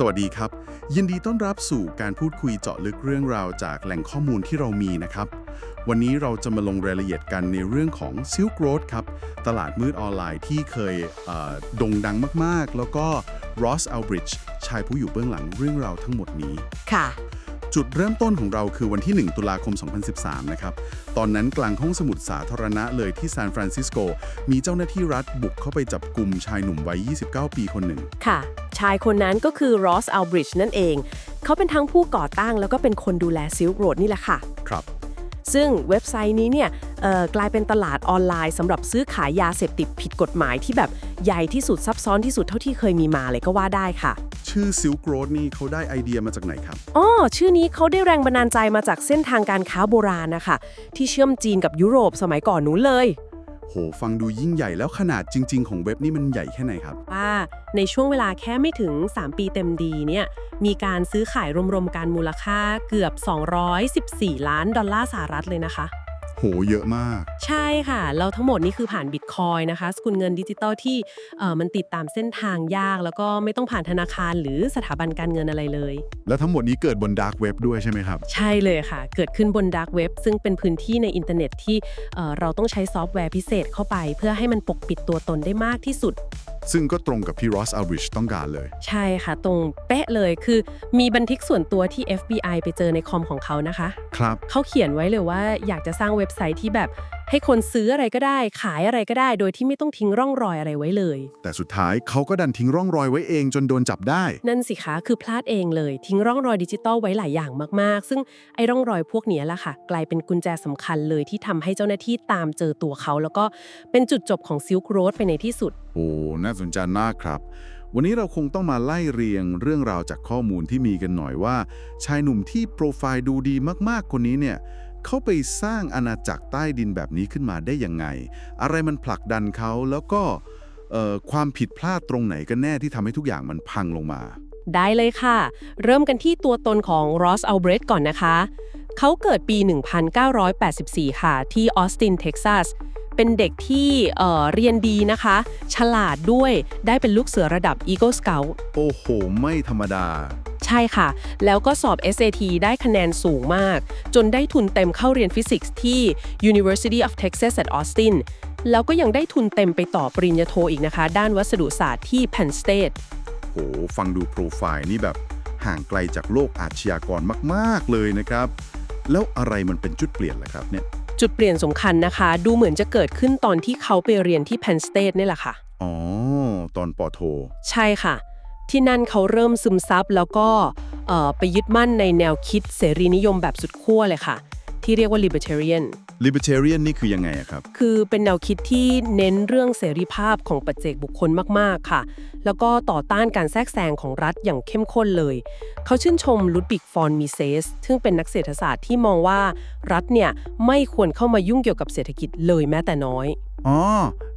สวัสดีครับ ยินดีต้อนรับสู่การพูดคุยเจาะลึกเรื่องราวจากแหล่งข้อมูลที่เรามีนะครับ วันนี้เราจะมาลงรายละเอียดกันในเรื่องของซิลโกรดครับ ตลาดมืดออนไลน์ที่เคยโด่งดังมากๆ แล้วก็ Ross Albridge ชายผู้อยู่เบื้องหลังเรื่องราวทั้งหมดนี้ค่ะ จุดเริ่มต้นของเราคือวันที่ 1 ตุลาคม 2013 นะครับ ตอนนั้นกลางห้องสมุดสาธารณะเลยที่ซานฟรานซิสโก มีเจ้าหน้าที่รัฐบุกเข้าไปจับกลุ่มชายหนุ่มวัย 29 ปีคนหนึ่ง ค่ะ ชายคนนั้นก็คือ Ross Ulbricht นั่นเอง เขาเป็นทั้งผู้ก่อตั้งแล้วก็เป็นคนดูแล Silk Road นี่แหละค่ะ ครับ ซึ่งเว็บไซต์นี้เนี่ยเอ่อกลายเป็นตลาดออนไลน์สำหรับซื้อขายยาเสพติดผิดกฎหมายที่แบบใหญ่ที่สุดซับซ้อนที่สุดเท่าที่เคยมีมาเลยก็ว่าได้ค่ะ ชื่อ Silk Road นี่เขาได้ไอเดียมาจากไหนครับอ๋อชื่อนี้เขาได้แรงบันดาลใจมาจากเส้นทางการค้าโบราณนะคะที่เชื่อมจีนกับยุโรปสมัยก่อนนู้นเลย โห ฟังดูยิ่งใหญ่แล้วขนาดจริง ๆ ของเว็บนี่มันใหญ่แค่ไหนครับ ว่าในช่วงเวลาแค่ไม่ถึง 3 ปีเต็มดีเนี่ยมีการซื้อขายรวมๆการมูลค่าเกือบ 214 ล้านดอลลาร์สหรัฐเลยนะคะ โหเยอะมาก ใช่ค่ะแล้วทั้งหมดนี่คือผ่านบิตคอยนะคะ สกุลเงินดิจิตอลที่เอ่อมันติดตามเส้นทางยาก แล้วก็ไม่ต้องผ่านธนาคารหรือสถาบันการเงินอะไรเลย แล้วทั้งหมดนี้เกิดบนดาร์กเว็บด้วยใช่ไหมครับ ใช่เลยค่ะ เกิดขึ้นบนดาร์กเว็บซึ่งเป็นพื้นที่ในอินเทอร์เน็ตที่เอ่อเราต้องใช้ซอฟต์แวร์พิเศษเข้าไป เพื่อให้มันปกปิดตัวตนได้มากที่สุด ซึ่งก็ตรงกับที่ Ross Ulbricht ต้องการเลย ใช่ค่ะ ตรงเป๊ะเลยคือมีบันทึกส่วนตัวที่ FBI ไปเจอในคอมของเขานะคะ ครับ เขาเขียนไว้เลยว่าอยากจะสร้างเว็บไซต์ที่แบบ ให้คนซื้ออะไรก็ได้ ขายอะไรก็ได้ โดยที่ไม่ต้องทิ้งร่องรอยอะไรไว้เลย แต่สุดท้ายเขาก็ดันทิ้งร่องรอยไว้เองจนโดนจับได้ นั่นสิคะคือพลาดเองเลย ทิ้งร่องรอยดิจิตอลไว้หลายอย่างมากๆ ซึ่งไอ้ร่องรอยพวกเนี้ยแหละค่ะ กลายเป็นกุญแจสำคัญเลยที่ทำให้เจ้าหน้าที่ตามเจอตัวเขา แล้วก็เป็นจุดจบของซิลค์โรดไปในที่สุดโอ้น่าสนใจมากครับวันนี้เราคงต้องมาไล่เรียงเรื่องราวจากข้อมูลที่มีกันหน่อยว่า ชายหนุ่มที่โปรไฟล์ดูดีมากๆ คนนี้เนี่ย เขาไปสร้างอาณาจักรใต้ดินแบบนี้ขึ้นมาได้ยังไง อะไรมันผลักดันเขาแล้วก็เอ่อความผิดพลาดตรงไหนกันแน่ที่ทำให้ทุกอย่างมันพังลงมา ได้เลยค่ะ เริ่มกันที่ตัวตนของ Ross Ulbricht ก่อนนะคะ เขาเกิดปี 1984 ค่ะ ที่ออสตินเท็กซัสเป็นเด็กที่เอ่อเรียนดีนะคะ ฉลาดด้วยได้เป็นลูกเสือระดับ Eagle Scout โอ้โห ไม่ธรรมดา ใช่ค่ะ แล้วก็สอบ SAT ได้คะแนนสูงมาก จนได้ทุนเต็มเข้าเรียนฟิสิกส์ที่ University of Texas at Austin แล้วก็ยังได้ทุนเต็มไปต่อปริญญาโทอีกนะคะ ด้านวัสดุศาสตร์ที่ Penn State โห ฟังดูโปรไฟล์นี่แบบห่างไกลจากโลกอาชญากรมาก ๆ เลยนะครับ แล้วอะไรมันเป็นจุดเปลี่ยนล่ะครับเนี่ย จุดเปลี่ยนสำคัญนะคะ ดูเหมือนจะเกิดขึ้นตอนที่เขาไปเรียนที่ Penn State นี่แหละค่ะ อ๋อ ตอนปอโท ใช่ค่ะ ที่นั่นเขาเริ่มซึมซับแล้วก็ไปยึดมั่นในแนวคิดเสรีนิยมแบบสุดขั้วเลยค่ะ ที่เรียกว่า libertarian libertarian นี่คือยังไงอะครับ คือเป็นแนวคิดที่เน้นเรื่องเสรีภาพของปัจเจกบุคคลมาก ๆ ค่ะ แล้วก็ต่อต้านการแทรกแซงของรัฐอย่างเข้มข้นเลย เขาชื่นชมลุดบิกฟอนมิเซส ซึ่งเป็นนักเศรษฐศาสตร์ที่มองว่ารัฐเนี่ยไม่ควรเข้ามายุ่งเกี่ยวกับเศรษฐกิจเลยแม้แต่น้อยอ๋อ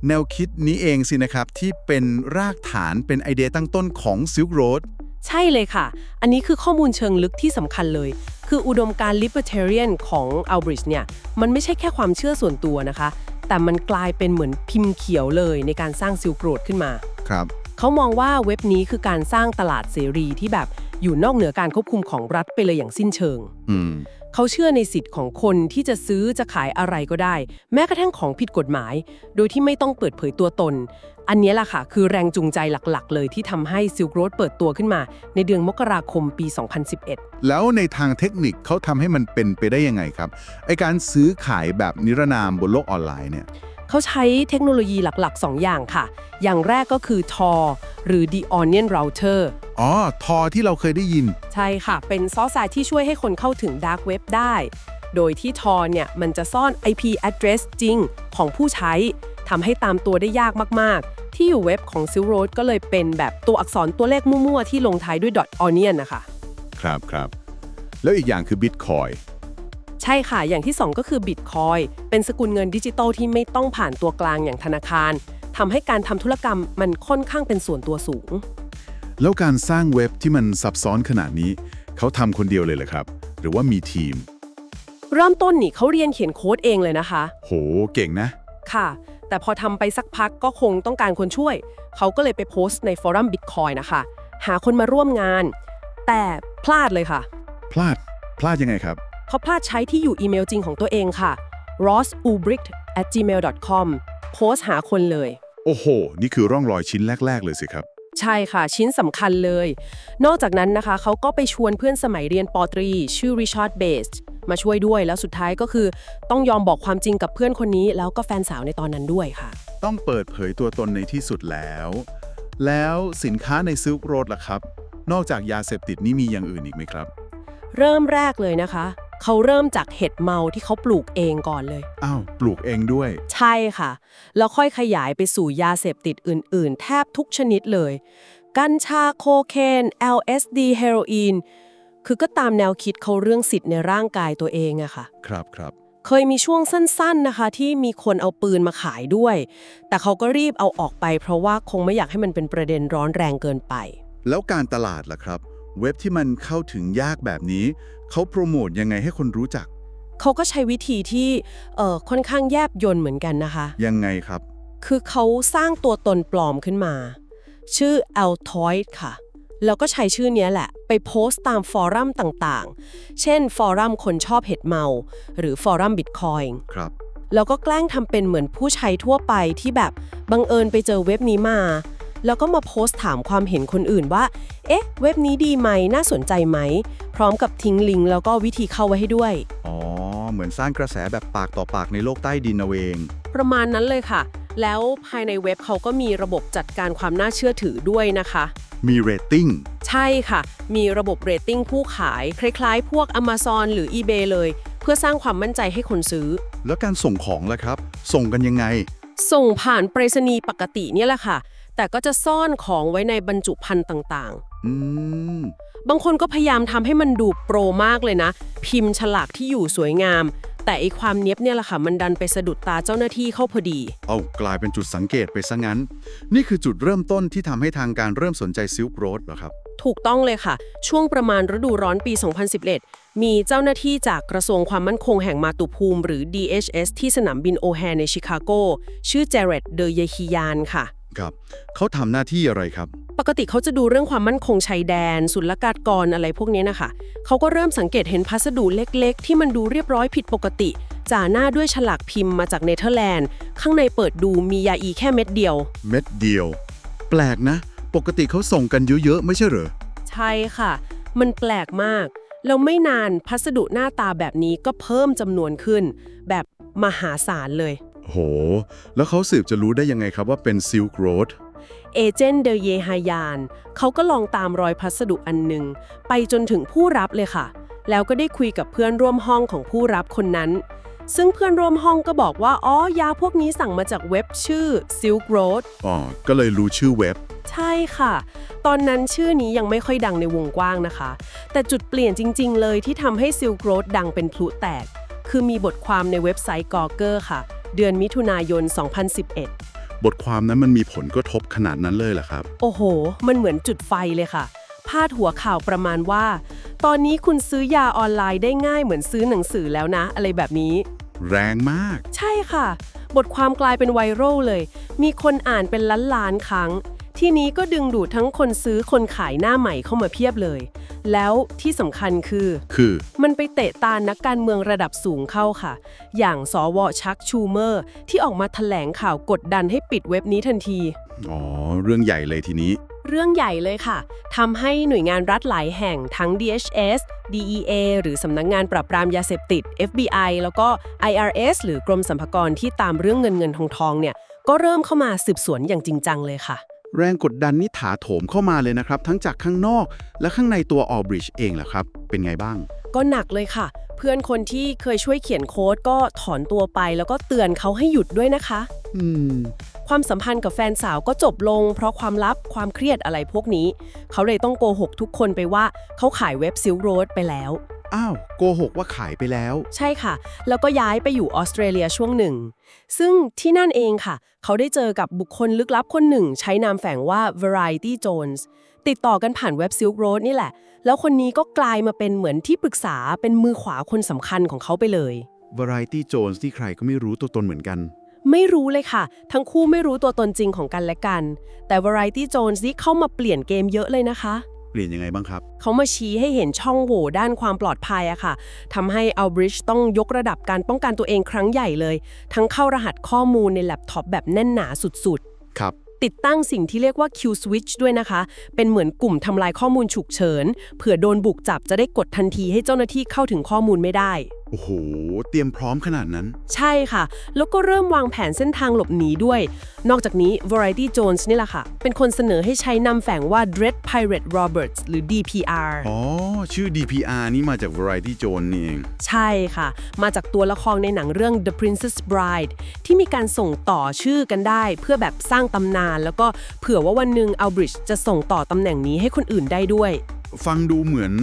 แนวคิดนี้เองสินะครับ ที่เป็นรากฐานเป็นไอเดียตั้งต้นของ Silk Road ใช่เลยค่ะ อันนี้คือข้อมูลเชิงลึกที่สำคัญเลย คืออุดมการณ์ libertarian ของ Albridge เนี่ย มันไม่ใช่แค่ความเชื่อส่วนตัวนะคะ แต่มันกลายเป็นเหมือนพิมพ์เขียวเลยในการสร้างซิลโกรดขึ้นมา ครับ เขามองว่าเว็บนี้คือการสร้างตลาดเสรีที่แบบอยู่นอกเหนือการควบคุมของรัฐไปเลยอย่างสิ้นเชิง อืม เขาเชื่อในสิทธิ์ของคนที่จะซื้อจะขายอะไรก็ได้ แม้กระทั่งของผิดกฎหมาย โดยที่ไม่ต้องเปิดเผยตัวตน อันนี้ล่ะค่ะ คือแรงจูงใจหลักๆ เลยที่ทำให้ซิลโกรดเปิดตัวขึ้นมา ในเดือนมกราคมปี 2011 แล้วในทางเทคนิคเขาทำให้มันเป็นไปได้ยังไงครับไอการซื้อขายแบบนิรนามบนโลกออนไลน์เนี่ย เขาใช้เทคโนโลยีหลักๆ 2 อย่างค่ะ อย่างแรกก็คือ Tor หรือ The Onion Router อ๋อ ทอที่เราเคยได้ยิน ใช่ค่ะ เป็นซอสายที่ช่วยให้คนเข้าถึง Dark Web ได้ โดยที่ Tor เนี่ย มันจะซ่อน IP address จริงของผู้ใช้ทำให้ตามตัวได้ยากมาก ๆ ที่อยู่เว็บของ Silk Road ก็เลยเป็นแบบตัวอักษรตัวเลขมั่ว ๆ ที่ลงท้ายด้วย .onion นะคะ ครับครับ แล้วอีกอย่างคือ Bitcoin ใช่ค่ะ อย่างที่ 2 ก็คือ Bitcoin เป็นสกุลเงินดิจิตอลที่ไม่ต้องผ่านตัวกลางอย่างธนาคารทำให้การทำธุรกรรมมันค่อนข้างเป็นส่วนตัวสูง แล้วการสร้างเว็บที่มันซับซ้อนขนาดนี้ เขาทำคนเดียวเลยเหรอครับ หรือว่ามีทีม เริ่มต้นนี่เขาเรียนเขียนโค้ดเองเลยนะคะ โหเก่งนะ ค่ะ แต่พอทำไปสักพักก็คงต้องการคนช่วย เขาก็เลยไปโพสต์ในฟอรัม Bitcoin นะคะ หาคนมาร่วมงาน แต่พลาดเลยค่ะ พลาดพลาดยังไงครับ เขาพลาดใช้ที่อยู่อีเมลจริงของตัวเองค่ะ rossubricht at gmail com โพสต์หาคนเลย โอ้โห นี่คือร่องรอยชิ้นแรก ๆ เลยสิครับ ใช่ค่ะ ชิ้นสำคัญเลย นอกจากนั้นนะคะ เขาก็ไปชวนเพื่อนสมัยเรียนปอตรี ชื่อริชาร์ดเบสมาช่วยด้วยแล้วสุดท้ายก็คือ ต้องยอมบอกความจริงกับเพื่อนคนนี้ แล้วก็แฟนสาวในตอนนั้นด้วยค่ะ ต้องเปิดเผยตัวตนในที่สุดแล้ว แล้วสินค้าในซิลค์โรดล่ะครับ นอกจากยาเสพติดนี่มีอย่างอื่นอีกไหมครับ เริ่มแรกเลยนะคะ เขาเริ่มจากเห็ดเมาที่เขาปลูกเองก่อนเลย อ้าว ปลูกเองด้วย ใช่ค่ะ แล้วค่อยขยายไปสู่ยาเสพติดอื่น ๆ แทบทุกชนิดเลย กัญชาโคเคน LSD เฮโรอีน คือก็ตามแนวคิดเขาเรื่องสิทธิ์ในร่างกายตัวเองอะค่ะ ครับครับ เคยมีช่วงสั้น ๆ นะคะ ที่มีคนเอาปืนมาขายด้วย แต่เขาก็รีบเอาออกไป เพราะว่าคงไม่อยากให้มันเป็นประเด็นร้อนแรงเกินไป แล้วการตลาดล่ะครับ เว็บที่มันเข้าถึงยากแบบนี้ เขาโปรโมทยังไงให้คนรู้จัก เขาก็ใช้วิธีที่เอ่อค่อนข้างแยบยนต์เหมือนกันนะคะ ยังไงครับ คือเขาสร้างตัวตนปลอมขึ้นมา ชื่อ Altoid ค่ะ แล้วก็ใช้ชื่อเนี้ยแหละ ไปโพสต์ตามฟอรัมต่างๆ เช่น ฟอรัมคนชอบเห็ดเมา หรือฟอรัมบิตคอยน์ครับแล้วก็แกล้งทำเป็นเหมือนผู้ใช้ทั่วไปที่แบบบังเอิญไปเจอเว็บนี้มา แล้วก็มาโพสต์ถามความเห็นคนอื่นว่า เอ๊ะ เว็บนี้ดีไหม น่าสนใจไหม พร้อมกับทิ้งลิงก์แล้วก็วิธีเข้าไว้ให้ด้วย อ๋อ เหมือนสร้างกระแสแบบปากต่อปากในโลกใต้ดินเอาเอง ประมาณนั้นเลยค่ะ แล้วภายในเว็บเขาก็มีระบบจัดการความน่าเชื่อถือด้วยนะคะ มีเรตติ้ง ใช่ค่ะ มีระบบเรตติ้งผู้ขาย คล้ายๆ พวก Amazon หรือ eBay เลย เพื่อสร้างความมั่นใจให้คนซื้อ แล้วการส่งของล่ะครับ ส่งกันยังไง ส่งผ่านไปรษณีย์ปกติเนี่ยแหละค่ะ แต่ก็จะซ่อนของไว้ในบรรจุภัณฑ์ต่างอืมๆบางคนก็พยายามทำให้มันดูโปรมากเลยนะ พิมพ์ฉลากที่อยู่สวยงาม แต่ไอความเนี้ยบเนี่ยแหละค่ะมันดันไปสะดุดตาเจ้าหน้าที่เข้าพอดี เอากลายเป็นจุดสังเกตไปซะงั้น นี่คือจุดเริ่มต้นที่ทำให้ทางการเริ่มสนใจซิลค์โรดเหรอครับ ถูกต้องเลยค่ะ ช่วงประมาณฤดูร้อนปี 2011 มีเจ้าหน้าที่จากกระทรวงความมั่นคงแห่งมาตุภูมิ หรือ DHS ที่สนามบินโอแฮในชิคาโก ชื่อเจเรตเดเยฮิยานค่ะ ครับเขาทำหน้าที่อะไรครับ ปกติเขาจะดูเรื่องความมั่นคงชายแดน ศุลกากรอะไรพวกนี้นะคะ เขาก็เริ่มสังเกตเห็นพัสดุเล็กๆ ที่มันดูเรียบร้อยผิดปกติ จ่าหน้าด้วยฉลากพิมพ์มาจากเนเธอร์แลนด์ ข้างในเปิดดูมียาอีแค่เม็ดเดียว เม็ดเดียว แปลกนะ ปกติเขาส่งกันเยอะๆ ไม่ใช่เหรอ ใช่ค่ะ มันแปลกมาก แล้วไม่นานพัสดุหน้าตาแบบนี้ก็เพิ่มจำนวนขึ้น แบบมหาศาลเลย โห แล้วเขาสืบจะรู้ได้ยังไงครับว่าเป็นซิลค์โรดเอเจนต์เดเยฮายาน เขาก็ลองตามรอยพัสดุอันหนึ่งไปจนถึงผู้รับเลยค่ะ แล้วก็ได้คุยกับเพื่อนร่วมห้องของผู้รับคนนั้น ซึ่งเพื่อนร่วมห้องก็บอกว่า อ๋อ ยาพวกนี้สั่งมาจากเว็บชื่อ Silk Road อ๋อ ก็เลยรู้ชื่อเว็บ ใช่ค่ะ ตอนนั้นชื่อนี้ยังไม่ค่อยดังในวงกว้างนะคะ แต่จุดเปลี่ยนจริง ๆ เลยที่ทำให้ Silk Road ดังเป็นพลุแตก คือมีบทความในเว็บไซต์ Gawker ค่ะ เดือนมิถุนายน 2011 บทความนั้นมันมีผลกระทบขนาดนั้นเลยเหรอครับ โอ้โห มันเหมือนจุดไฟเลยค่ะ พาดหัวข่าวประมาณว่า ตอนนี้คุณซื้อยาออนไลน์ได้ง่ายเหมือนซื้อหนังสือแล้วนะ อะไรแบบนี้ แรงมาก ใช่ค่ะ บทความกลายเป็นไวรัลเลย มีคนอ่านเป็นล้านล้านๆครั้ง ที่นี้ก็ดึงดูดทั้งคนซื้อคนขายหน้าใหม่เข้ามาเพียบเลย แล้วที่สำคัญคือ คือมันไปเตะตานักการเมืองระดับสูงเข้าค่ะ อย่างสวชักชูเมอร์ ที่ออกมาแถลงข่าวกดดันให้ปิดเว็บนี้ทันที อ๋อเรื่องใหญ่เลยทีนี้ เรื่องใหญ่เลยค่ะทำให้หน่วยงานรัฐหลายแห่งทั้ง DHS DEA หรือสำนักงงานปราบปรามยาเสพติด FBI แล้วก็ IRS หรือกรมสรรพากรที่ตามเรื่องเงินเงินทองทองเนี่ย ก็เริ่มเข้ามาสืบสวนอย่างจริงจังเลยค่ะ แรงกดดันนี่ถาโถมเข้ามาเลยนะครับ ทั้งจากข้างนอกและข้างในตัวออบริดจ์เองแหละครับ เป็นไงบ้าง ก็หนักเลยค่ะ เพื่อนคนที่เคยช่วยเขียนโค้ดก็ถอนตัวไปแล้วก็เตือนเขาให้หยุดด้วยนะคะ อืม ความสัมพันธ์กับแฟนสาวก็จบลง เพราะความลับความเครียดอะไรพวกนี้ เขาเลยต้องโกหกทุกคนไปว่าเขาขายเว็บซิลโรดไปแล้ว อ้าวโกหกว่าขายไปแล้ว ใช่ค่ะ แล้วก็ย้ายไปอยู่ออสเตรเลียช่วงหนึ่ง ซึ่งที่นั่นเองค่ะ เขาได้เจอกับบุคคลลึกลับคนหนึ่ง ใช้นามแฝงว่า Variety Jones ติดต่อกันผ่านเว็บ Silk Road นี่แหละ แล้วคนนี้ก็กลายมาเป็นเหมือนที่ปรึกษาเป็นมือขวาคนสำคัญของเขาไปเลย Variety Jones ที่ใครก็ไม่รู้ตัวตนเหมือนกัน ไม่รู้เลยค่ะ ทั้งคู่ไม่รู้ตัวตนจริงของกันและกัน แต่ Variety Jones นี่เข้ามาเปลี่ยนเกมเยอะเลยนะคะ เปลี่ยนยังไงบ้างครับ เขามาชี้ให้เห็นช่องโหว่ด้านความปลอดภัยอะค่ะทำให้อัลบริดจ์ต้องยกระดับการป้องกันตัวเองครั้งใหญ่เลย ทั้งเข้ารหัสข้อมูลในแล็ปท็อปแบบแน่นหนาสุดครับๆติดตั้งสิ่งที่เรียกว่า Q switch ด้วยนะคะ เป็นเหมือนกลุ่มทำลายข้อมูลฉุกเฉิน เผื่อโดนบุกจับจะได้กดทันทีให้เจ้าหน้าที่เข้าถึงข้อมูลไม่ได้ โอ้โห เตรียมพร้อมขนาดนั้น ใช่ค่ะ แล้วก็เริ่มวางแผนเส้นทางหลบหนีด้วย นอกจากนี้ Variety Jones นี่แหละค่ะ เป็นคนเสนอให้ใช้นำแฝงว่า Dread Pirate Roberts หรือ DPR อ๋อ ชื่อ DPR นี่มาจาก Variety Zone นี่เอง ใช่ค่ะ มาจากตัวละครในหนังเรื่อง The Princess Bride ที่มีการส่งต่อชื่อกันได้ เพื่อแบบสร้างตำนาน แล้วก็เผื่อว่าวันหนึ่งอัลบริดจ์จะส่งต่อตำแหน่งนี้ให้คนอื่นได้ด้วย ฟังดูเหมือน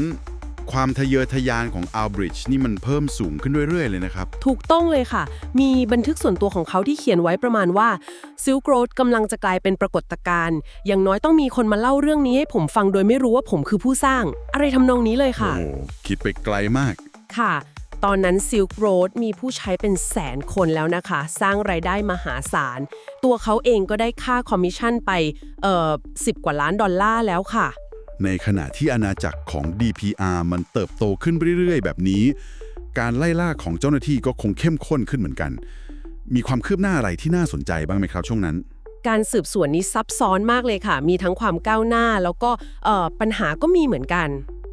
ความทะเยอทะยานของ Albridge นี่มันเพิ่มสูงขึ้นเรื่อยๆ เลยนะครับ ถูกต้องเลยค่ะ มีบันทึกส่วนตัวของเขาที่เขียนไว้ประมาณว่า Silk Road กำลังจะกลายเป็นปรากฏการณ์อย่างน้อยต้องมีคนมาเล่าเรื่องนี้ให้ผมฟังโดยไม่รู้ว่าผมคือผู้สร้าง อะไรทำนองนี้เลยค่ะ โอ้คิดไปไกลมาก ค่ะ ตอนนั้น Silk Road มีผู้ใช้เป็นแสนคนแล้วนะคะ สร้างรายได้มหาศาล ตัวเขาเองก็ได้ค่าคอมมิชชั่นไปเอ่อสิกว่าล้านดอลลาร์แล้วค่ะ ในขณะที่อาณาจักรของ DPR มันเติบโตขึ้นเรื่อยๆ แบบนี้ การไล่ล่าของเจ้าหน้าที่ก็คงเข้มข้นขึ้นเหมือนกัน มีความคืบหน้าอะไรที่น่าสนใจบ้างไหมครับช่วงนั้น การสืบสวนนี้ซับซ้อนมากเลยค่ะ มีทั้งความก้าวหน้าแล้วก็เอ่อปัญหาก็มีเหมือนกัน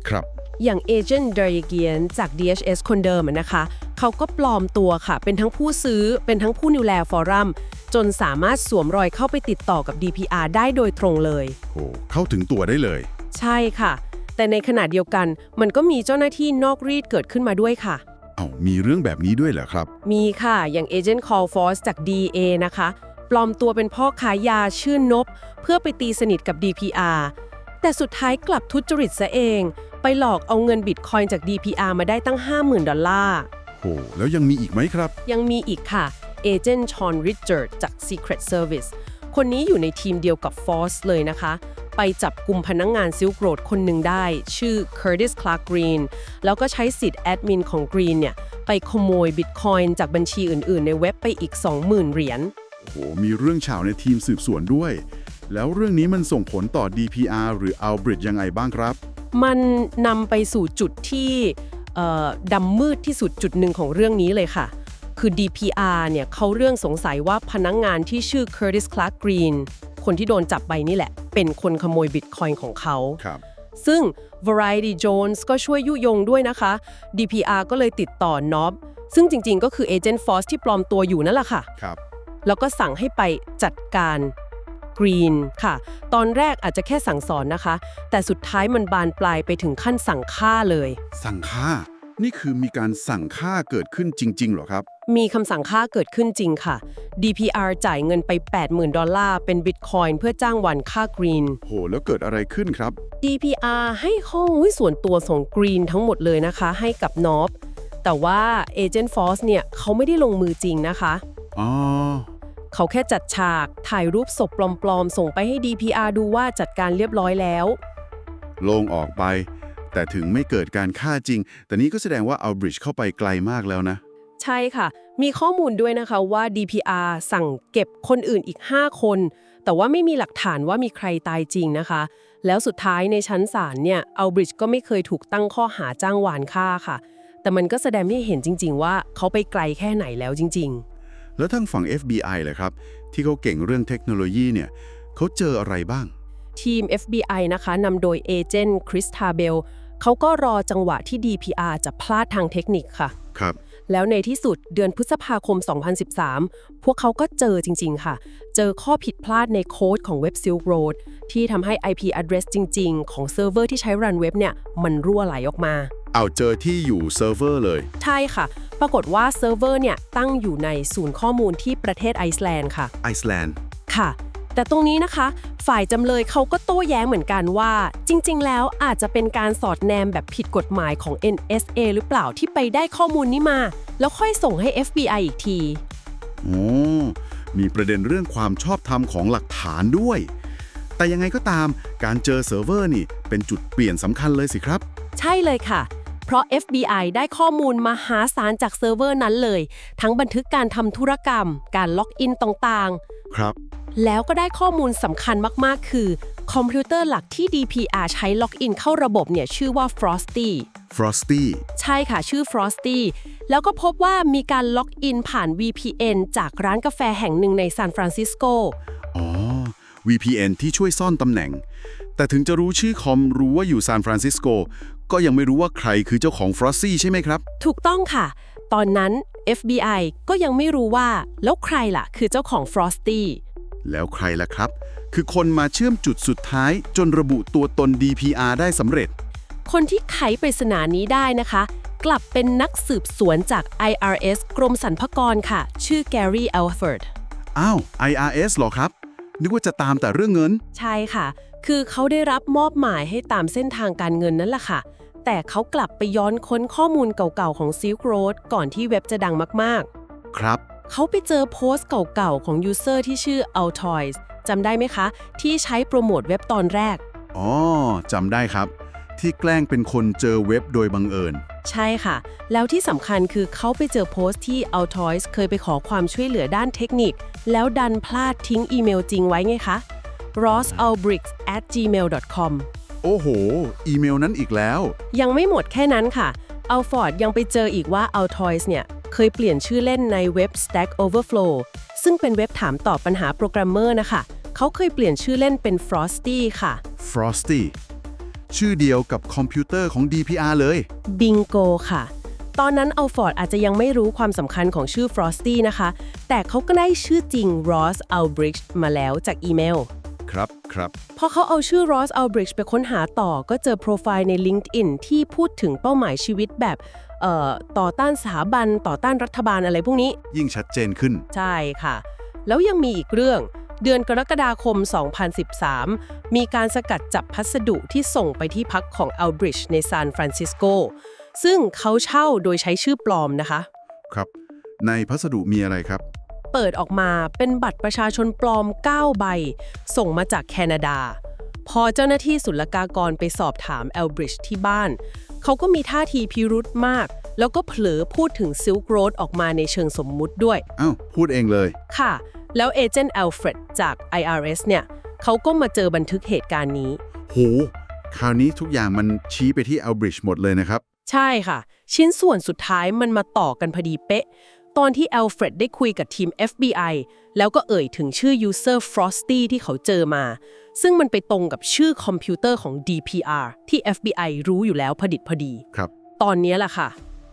ครับอย่างเอเจนต์เดรเกียนจาก DHS คนเดิมอะนะคะ เขาก็ปลอมตัวค่ะ เป็นทั้งผู้ซื้อ เป็นทั้งผู้นิวแลฟอรัม จนสามารถสวมรอยเข้าไปติดต่อกับ DPR ได้โดยตรงเลย โอ้เข้าถึงตัวได้เลย ใช่ค่ะ แต่ในขณะเดียวกันมันก็มีเจ้าหน้าที่นอกรีดเกิดขึ้นมาด้วยค่ะ เอา้ามีเรื่องแบบนี้ด้วยเหรอครับ มีค่ะ อย่างเอเจนต์ Call Force จาก DA นะคะ ปลอมตัวเป็นพ่อขายยาชื่อนบ เพื่อไปตีสนิทกับ DPR แต่สุดท้ายกลับทุจริตซะเอง ไปหลอกเอาเงินบิตคอยน์จาก DPR มาได้ตั้ง 50,000 ดอลลาร์ โห แล้วยังมีอีกไหมครับ ยังมีอีกค่ะ เอเจนต์ชอนริชาร์ดจาก Secret Service คนนี้อยู่ในทีมเดียวกับ Force เลยนะคะ ไปจับกลุ่มพนักงงานซิลโกรดคนหนึ่งได้ ชื่อ Curtis Clark Green แล้วก็ใช้สิทธิ์แอดมินของ Green เนี่ย ไปขโมยบิตคอยน์จากบัญชีอื่น ๆ ในเว็บไปอีก 20,000 เหรียญโหมีเรื่องเฉาวในทีมสืบสวนด้วย แล้วเรื่องนี้มันส่งผลต่อ DPR หรือ Albridge ยังไงบ้างครับ มันนำไปสู่จุดที่เอ่อดำมืดที่สุดจุดหนึ่งของเรื่องนี้เลยค่ะ คือ DPR เนี่ยเขาเรื่องสงสัยว่าพนักงงานที่ชื่อ Curtis Clark Green คนที่โดนจับไปนี่แหละ เป็นคนขโมยบิตคอยน์ของเขา ครับ ซึ่ง Variety Jones ก็ช่วยยุยงด้วยนะคะ DPR ก็เลยติดต่อ Nob ซึ่งจริงๆ ก็คือเอเจนต์ Force ที่ปลอมตัวอยู่นั่นแหละค่ะ ครับ แล้วก็สั่งให้ไปจัดการ Green ค่ะ ตอนแรกอาจจะแค่สั่งสอนนะคะ แต่สุดท้ายมันบานปลายไปถึงขั้นสั่งฆ่าเลย สั่งฆ่า นี่คือมีการสั่งฆ่าเกิดขึ้นจริง ๆ เหรอครับ มีคำสั่งฆ่าเกิดขึ้นจริงค่ะ DPR จ่ายเงินไป 80,000 ดอลลาร์ เป็นบิตคอยน์เพื่อจ้างวันฆ่า Green โห แล้วเกิดอะไรขึ้นครับ DPR ให้ข้อมูลส่วนตัวของ Green ทั้งหมดเลยนะคะ ให้กับ n o b แต่ว่า Agent Force เนี่ยเขาไม่ได้ลงมือจริงนะคะ อ๋อ เขาแค่จัดฉากถ่ายรูปศพปลอม ๆ ส่งไปให้ DPR ดูว่าจัดการเรียบร้อยแล้ว โลงออกไป แต่ถึงไม่เกิดการฆ่าจริง แต่นี้ก็แสดงว่า Albridge เข้าไปไกลมากแล้วนะ ใช่ค่ะ มีข้อมูลด้วยนะคะว่า DPR สั่งเก็บคนอื่นอีก 5 คน แต่ว่าไม่มีหลักฐานว่ามีใครตายจริงนะคะ แล้วสุดท้ายในชั้นศาลเนี่ยอัลบริดจ์ก็ไม่เคยถูกตั้งข้อหาจ้างวานฆ่าค่ะ แต่มันก็แสดงให้เห็นจริง ๆ ว่าเขาไปไกลแค่ไหนแล้วจริงแล้วทางฝั่ง FBI เลยครับ ที่เขาเก่งเรื่องเทคโนโลยีเนี่ยเขาเจออะไรบ้างๆทีม FBI นะคะนำโดยเอเจนต์คริสทาเบล เขาก็รอจังหวะที่ DPR จะพลาดทางเทคนิคค่ะ ครับ แล้วในที่สุดเดือนพฤษภาคม 2013 พวกเขาก็เจอจริง ๆ ค่ะ เจอข้อผิดพลาดในโค้ดของเว็บ Silk Road ที่ทำให้ IP address จริง ๆ ของเซิร์ฟเวอร์ที่ใช้รันเว็บเนี่ยมันรั่วไหลออกมา เอาเจอที่อยู่เซิร์ฟเวอร์เลย ใช่ค่ะ ปรากฏว่าเซิร์ฟเวอร์เนี่ยตั้งอยู่ในศูนย์ข้อมูลที่ประเทศไอซ์แลนด์ค่ะ ไอซ์แลนด์ ค่ะ แต่ตรงนี้นะคะ ฝ่ายจำเลยเขาก็โต้แย้งเหมือนกันว่า จริง ๆ แล้วอาจจะเป็นการสอดแนมแบบผิดกฎหมายของ NSA หรือเปล่าที่ไปได้ข้อมูลนี้มา แล้วค่อยส่งให้ FBI อีกทีโอ้มีประเด็นเรื่องความชอบธรรมของหลักฐานด้วย แต่ยังไงก็ตามการเจอเซิร์ฟเวอร์นี่เป็นจุดเปลี่ยนสำคัญเลยสิครับ ใช่เลยค่ะ เพราะ FBI ได้ข้อมูลมหาศาลจากเซิร์ฟเวอร์นั้นเลย ทั้งบันทึกการทำธุรกรรม การล็อกอินต่างครับๆ แล้วก็ได้ข้อมูลสำคัญมาก ๆ คือ คอมพิวเตอร์หลักที่ DPR ใช้ล็อกอินเข้าระบบเนี่ยชื่อว่า Frosty Frosty ใช่ค่ะ ชื่อ Frosty แล้วก็พบว่ามีการล็อกอินผ่าน VPN จากร้านกาแฟแห่งหนึ่งในซานฟรานซิสโก อ๋อ VPN ที่ช่วยซ่อนตำแหน่ง แต่ถึงจะรู้ชื่อคอมรู้ว่าอยู่ซานฟรานซิสโก ก็ยังไม่รู้ว่าใครคือเจ้าของ Frosty ใช่ไหมครับ ถูกต้องค่ะ ตอนนั้น FBI ก็ยังไม่รู้ว่าแล้วใครล่ะ คือเจ้าของ Frosty แล้วใครล่ะครับ คือคนมาเชื่อมจุดสุดท้าย จนระบุตัวตน DPR ได้สำเร็จ คนที่ไขปริศนานี้ได้นะคะ กลับเป็นนักสืบสวนจาก IRS กรมสรรพากรค่ะ ชื่อ Gary Alford อ้าว IRS เหรอครับ นึกว่าจะตามแต่เรื่องเงิน ใช่ค่ะ คือเขาได้รับมอบหมายให้ตามเส้นทางการเงินนั่นแหละค่ะ แต่เขากลับไปย้อนค้นข้อมูลเก่าๆของ Silk Road ก่อนที่เว็บจะดังมากครับๆ เขาไปเจอโพสต์เก่าๆ ของยูเซอร์ที่ชื่อ Altoids จำได้ไหมคะ ที่ใช้โปรโมทเว็บตอนแรก อ๋อจำได้ครับ ที่แกล้งเป็นคนเจอเว็บโดยบังเอิญ ใช่ค่ะ แล้วที่สำคัญคือเขาไปเจอโพสต์ที่ Altoids เคยไปขอความช่วยเหลือด้านเทคนิค แล้วดันพลาดทิ้งอีเมลจริงไว้ไงคะ rossalbricks at gmail com โอ้โห อีเมลนั้นอีกแล้ว ยังไม่หมดแค่นั้นค่ะ Alford ยังไปเจออีกว่า Altoids เนี่ย เคยเปลี่ยนชื่อเล่นในเว็บ Stack Overflow ซึ่งเป็นเว็บถามตอบปัญหาโปรแกรมเมอร์นะคะ เขาเคยเปลี่ยนชื่อเล่นเป็น Frosty ค่ะ Frosty ชื่อเดียวกับคอมพิวเตอร์ของ DPR เลย Bingo ค่ะ ตอนนั้น Alford อาจจะยังไม่รู้ความสำคัญของชื่อ Frosty นะคะ แต่เขาก็ได้ชื่อจริง Ross Albridge มาแล้วจากอีเมล ครับครับ พอเขาเอาชื่อ Ross Albridge ไปค้นหาต่อก็เจอโปรไฟล์ใน LinkedIn ที่พูดถึงเป้าหมายชีวิตแบบเอ่อต่อต้านสถาบัน ต่อต้านรัฐบาลอะไรพวกนี้ ยิ่งชัดเจนขึ้น ใช่ค่ะ แล้วยังมีอีกเรื่อง เดือนกรกฎาคม 2013 มีการสกัดจับพัสดุที่ส่งไปที่พักของ Albridge ในซานฟรานซิสโก ซึ่งเขาเช่าโดยใช้ชื่อปลอมนะคะ ครับ ในพัสดุมีอะไรครับ เปิดออกมาเป็นบัตรประชาชนปลอม 9 ใบ ส่งมาจากแคนาดา พอเจ้าหน้าที่ศุลกากรไปสอบถามเอลบริดจ์ที่บ้าน เขาก็มีท่าทีพิรุธมาก แล้วก็เผลอพูดถึงซิล k โรดออกมาในเชิงสมมุติด้วย อ้าวพูดเองเลย ค่ะ แล้วเอเจนต์อัลเฟรดจาก IRS เนี่ยเขาก็มาเจอบันทึกเหตุการณ์นี้ โห คราวนี้ทุกอย่างมันชี้ไปที่ Albridge หมดเลยนะครับ ใช่ค่ะ ชิ้นส่วนสุดท้ายมันมาต่อกันพอดีเป๊ะ ตอนที่ a อลเฟรดได้คุยกับทีม FBI แล้วก็เอ่ยถึงชื่อ User Frosty ที่เขาเจอมา ซึ่งมันไปตรงกับชื่อคอมพิวเตอร์ของ DPR ที่ FBI รู้อยู่แล้วพอดิตพอดี ครับ ตอนนี้แหละค่ะ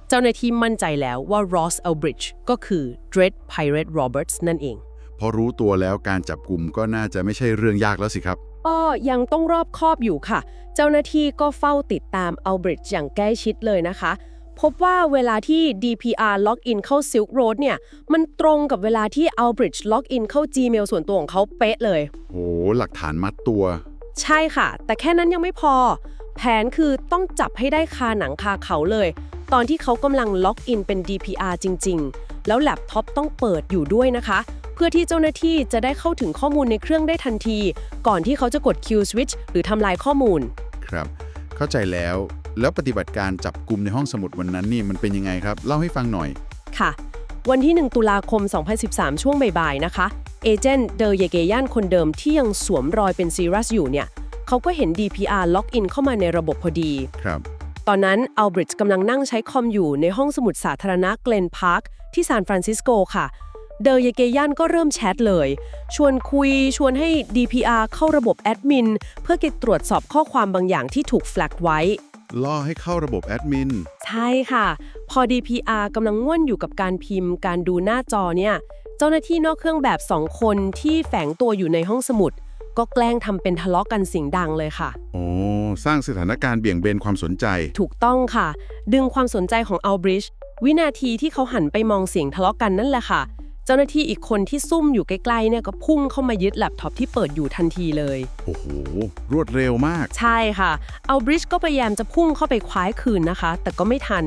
เจ้าหน้าที่มั่นใจแล้วว่า Ross Elbridge ก็คือ Dread Pirate Roberts นั่นเอง พอรู้ตัวแล้วการจับกลุ่มก็น่าจะไม่ใช่เรื่องยากแล้วสิครับ ก็ยังต้องรอบคอบอยู่ค่ะ เจ้าหน้าที่ก็เฝ้าติดตาม Albridge อย่างใกล้ชิดเลยนะคะ พบว่าเวลาที่ DPR ล็อกอินเข้า Silk Road เนี่ย มันตรงกับเวลาที่ Albridge ล็อกอินเข้า Gmail ส่วนตัวของเขาเป๊ะเลย โห หลักฐานมัดตัว ใช่ค่ะ แต่แค่นั้นยังไม่พอ แผนคือต้องจับให้ได้คาหนังคาเขาเลย ตอนที่เขากำลังล็อกอินเป็น DPR จริง ๆ แล้วแล็ปท็อปต้องเปิดอยู่ด้วยนะคะ เพื่อที่เจ้าหน้าที่จะได้เข้าถึงข้อมูลในเครื่องได้ทันที ก่อนที่เขาจะกด Q switch หรือทำลายข้อมูล ครับ เข้าใจแล้ว แล้วปฏิบัติการจับกลุ่มในห้องสมุดวันนั้นนี่มันเป็นยังไงครับ เล่าให้ฟังหน่อย ค่ะ วันที่ 1 ตุลาคม 2013 ช่วงบ่ายๆ นะคะ เอเจนต์เดอเยเกย่านคนเดิมที่ยังสวมรอยเป็นซีรัสอยู่เนี่ยเขาก็เห็น DPR ล็อกอินเข้ามาในระบบพอดี ครับ ตอนนั้นอัลบริดจ์กำลังนั่งใช้คอมอยู่ในห้องสมุดสาธารณะเกลนพาร์คที่ซานฟรานซิสโกค่ะ เดอเยเกยันก็เริ่มแชทเลย ชวนคุยชวนให้ DPR เข้าระบบแอดมินเพื่อเก็บตรวจสอบข้อความบางอย่างที่ถูกแฟลกไว้ ล่อให้เข้าระบบแอดมิน ใช่ค่ะ พอ DPR กำลังง่วนอยู่กับการพิมพ์การดูหน้าจอเนี่ย เจ้าหน้าที่นอกเครื่องแบบสองคนที่แฝงตัวอยู่ในห้องสมุด ก็แกล้งทำเป็นทะเลาะกันเสียงดังเลยค่ะ โอ้ สร้างสถานการณ์เบี่ยงเบนความสนใจ ถูกต้องค่ะ ดึงความสนใจของอัลบริดจ์วินาทีที่เขาหันไปมองเสียงทะเลาะกันนั่นแหละค่ะ เจ้าหน้าที่อีกคนที่ซุ่มอยู่ใกล้ๆเนี่ยก็พุ่งเข้ามายึดแล็ปท็อปที่เปิดอยู่ทันทีเลย โอ้โห รวดเร็วมาก ใช่ค่ะอัลบริดจ์ก็พยายามจะพุ่งเข้าไปคว้าคืนนะคะ แต่ก็ไม่ทัน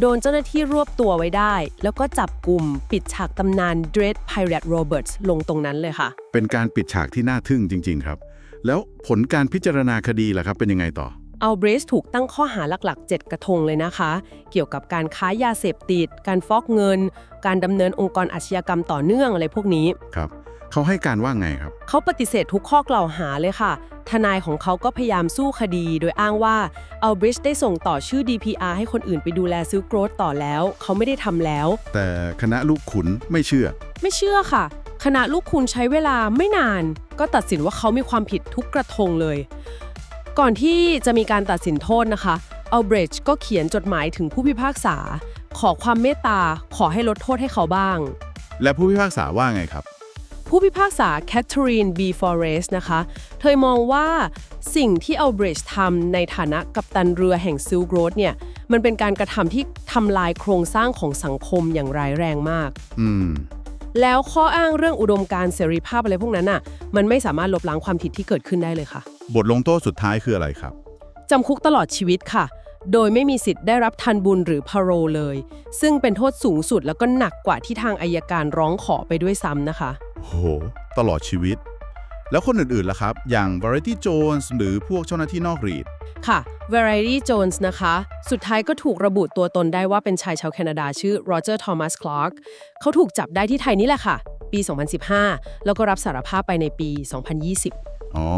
โดนเจ้าหน้าที่รวบตัวไว้ได้ แล้วก็จับกลุ่มปิดฉากตำนาน Dread Pirate Roberts ลงตรงนั้นเลยค่ะ เป็นการปิดฉากที่น่าทึ่งจริง ๆ ครับ แล้วผลการพิจารณาคดีล่ะครับเป็นยังไงต่อ อัลเบรสถูกตั้งข้อหาหลักๆ 7 กระทงเลยนะคะ เกี่ยวกับการค้ายาเสพติด การฟอกเงิน การดำเนินองค์กรอาชญากรรมต่อเนื่องอะไรพวกนี้ ครับ เขาให้การว่าไงครับ เขาปฏิเสธทุกข้อกล่าวหาเลยค่ะ ทนายของเขาก็พยายามสู้คดี โดยอ้างว่าอัลบริดได้ส่งต่อชื่อ DPR ให้คนอื่นไปดูแลซิลโกรดต่อแล้ว เขาไม่ได้ทำแล้ว แต่คณะลูกขุนไม่เชื่อ ไม่เชื่อค่ะขณะลูกคุณใช้เวลาไม่นาน ก็ตัดสินว่าเขามีความผิดทุกกระทงเลย ก่อนที่จะมีการตัดสินโทษนะคะอัลเบรจก็เขียนจดหมายถึงผู้พิพากษา ขอความเมตตาขอให้ลดโทษให้เขาบ้าง และผู้พิพากษาว่าไงครับ ผู้พิพากษาแคทเธอรีนบีฟอเรสนะคะ เธอมองว่าสิ่งที่อัลเบรจทำในฐานะกัปตันเรือแห่งซิลโกรดเนี่ยมันเป็นการกระทำที่ทำลายโครงสร้างของสังคมอย่างร้ายแรงมาก อืม แล้วข้ออ้างเรื่องอุดมการณ์เสรีภาพอะไรพวกนั้นน่ะมันไม่สามารถลบล้างความผิดที่เกิดขึ้นได้เลยค่ะ บทลงโทษสุดท้ายคืออะไรครับ จำคุกตลอดชีวิตค่ะ โดยไม่มีสิทธิ์ได้รับทันบุญหรือพาโรเลย ซึ่งเป็นโทษสูงสุดแล้วก็หนักกว่าที่ทางอายการร้องขอไปด้วยซ้ำนะคะ โห ตลอดชีวิต แล้วคนอื่นๆล่ะครับ อย่าง Variety Jones หรือพวกเจ้าหน้าที่นอกรีด ค่ะ Variety Jones นะคะ สุดท้ายก็ถูกระบุตัวตนได้ว่าเป็นชายชาวแคนาดาชื่อโรเจอร์ทอมัสคลาร์กเขาถูกจับได้ที่ไทยนี่แหละค่ะ ปี 2015 แล้วก็รับสารภาพไปในปี 2020 อ๋อ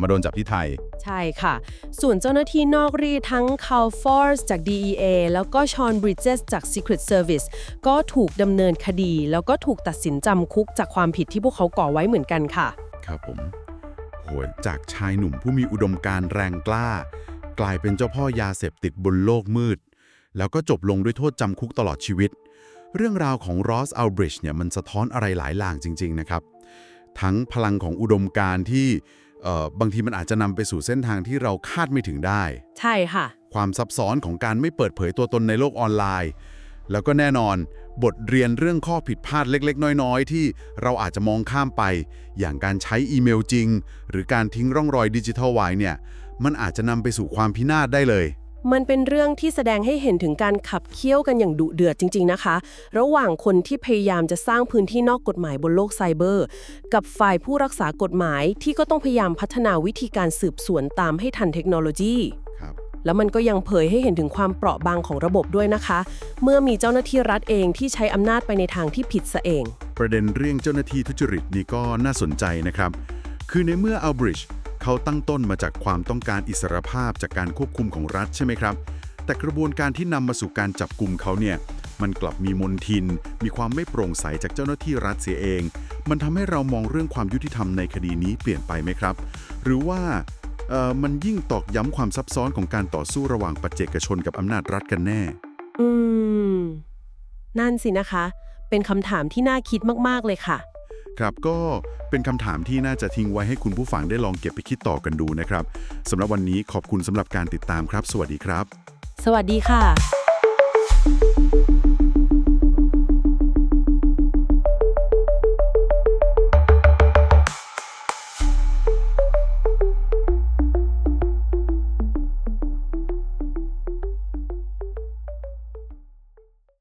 มาโดนจับที่ไทย ใช่ค่ะ ส่วนเจ้าหน้าที่นอกรีดทั้ง Carl Force จาก DEA แล้วก็ Sean Bridges จาก Secret Service ก็ถูกดำเนินคดี แล้วก็ถูกตัดสินจำคุกจากความผิดที่พวกเขาก่อไว้เหมือนกันค่ะ ครับผมโหจากชายหนุ่มผู้มีอุดมการณ์แรงกล้า กลายเป็นเจ้าพ่อยาเสพติดบนโลกมืด แล้วก็จบลงด้วยโทษจำคุกตลอดชีวิต เรื่องราวของรอสอัลบริดจ์เนี่ยมันสะท้อนอะไรหลายอย่างจริง ๆ นะครับ ทั้งพลังของอุดมการณ์ที่เอ่อบางทีมันอาจจะนำไปสู่เส้นทางที่เราคาดไม่ถึงได้ ใช่ค่ะ ความซับซ้อนของการไม่เปิดเผยตัวตนในโลกออนไลน์ แล้วก็แน่นอนบทเรียนเรื่องข้อผิดพลาดเล็ก ๆ น้อย ๆ ที่เราอาจจะมองข้ามไป อย่างการใช้อีเมลจริง หรือการทิ้งร่องรอยดิจิทัลไว้เนี่ย มันอาจจะนำไปสู่ความพินาศได้เลย มันเป็นเรื่องที่แสดงให้เห็นถึงการขับเคี่ยวกันอย่างดุเดือดจริง ๆนะคะ ระหว่างคนที่พยายามจะสร้างพื้นที่นอกกฎหมายบนโลกไซเบอร์ กับฝ่ายผู้รักษากฎหมายที่ก็ต้องพยายามพัฒนาวิธีการสืบสวนตามให้ทันเทคโนโลยีครับแล้วมันก็ยังเผยให้เห็นถึงความเปราะบางของระบบด้วยนะคะ เมื่อมีเจ้าหน้าที่รัฐเองที่ใช้อำนาจไปในทางที่ผิดซะเอง ประเด็นเรื่องเจ้าหน้าที่ทุจริตนี่ก็น่าสนใจนะครับ คือในเมื่ออัลบริดจ์ เขาตั้งต้นมาจากความต้องการอิสรภาพจากการควบคุมของรัฐใช่ไหมครับ แต่กระบวนการที่นำมาสู่การจับกลุ่มเขาเนี่ยมันกลับมีมนทิน มีความไม่โปร่งใสจากเจ้าหน้าที่รัฐเสียเอง มันทำให้เรามองเรื่องความยุติธรรมในคดีนี้เปลี่ยนไปไหมครับ หรือว่าเอ่อมันยิ่งตอกย้ำความซับซ้อนของการต่อสู้ระหว่างปัจเจกชนกับอำนาจรัฐกันแน่ อืม นั่นสินะคะ เป็นคำถามที่น่าคิดมาก ๆ เลยค่ะ ครับก็เป็นคำถามที่น่าจะทิ้งไว้ให้คุณผู้ฟังได้ลองเก็บไปคิดต่อกันดูนะครับสำหรับวันนี้ขอบคุณสำหรับการติดตามครับ สวัสดีครับ สวัสดีค่ะ